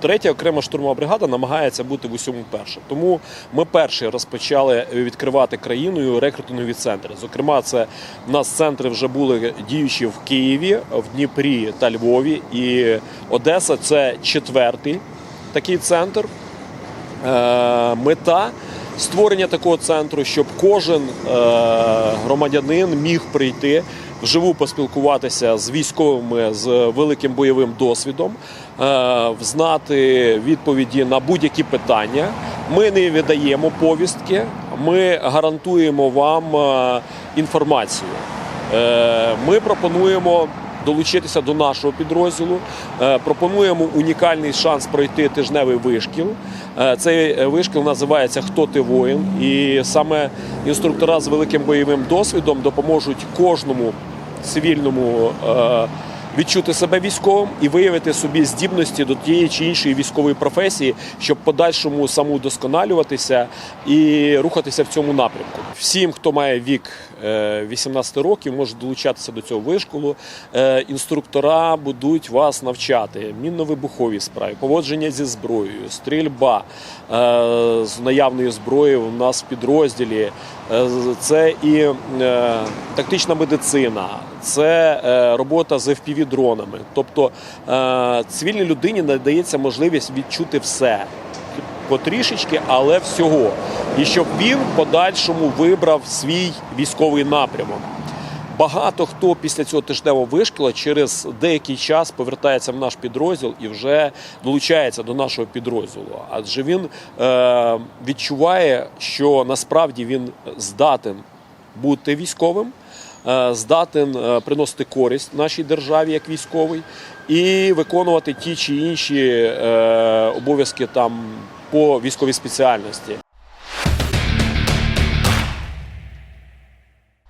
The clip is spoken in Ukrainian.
Третя окрема штурмова бригада намагається бути в усьому перша. Тому ми перші розпочали відкривати країною рекрутингові центри. Зокрема, це в нас центри вже були діючі в Києві, в Дніпрі та Львові. І Одеса це четвертий такий центр. Е, Мета створення такого центру, щоб кожен е, громадянин міг прийти вживу поспілкуватися з військовими з великим бойовим досвідом, е, знати відповіді на будь-які питання. Ми не видаємо повістки, ми гарантуємо вам е, інформацію. Ми пропонуємо долучитися до нашого підрозділу. Е, Пропонуємо унікальний шанс пройти тижневий вишкіл. Е, Цей вишкіл називається Хто ти воїн? І саме інструктора з великим бойовим досвідом допоможуть кожному цивільному е, відчути себе військовим і виявити собі здібності до тієї чи іншої військової професії, щоб подальшому самоудосконалюватися і рухатися в цьому напрямку. Всім, хто має вік е, 18 років, може долучатися до цього вишколу. Е, Інструктора будуть вас навчати мінно-вибуховій справі, поводження зі зброєю, стрільба е, з наявної зброї у нас в підрозділі. Е, Це і е, тактична медицина, це е, робота з FPV-дронами. Тобто е, цивільній людині надається можливість відчути все потрішечки, але всього. І щоб він в подальшому вибрав свій військовий напрямок. Багато хто після цього тижневого вишкола через деякий час повертається в наш підрозділ і вже долучається до нашого підрозділу. Адже він е, відчуває, що насправді він здатен бути військовим, е, здатен е, приносити користь нашій державі як військовий і виконувати ті чи інші е, обов'язки там по військовій спеціальності.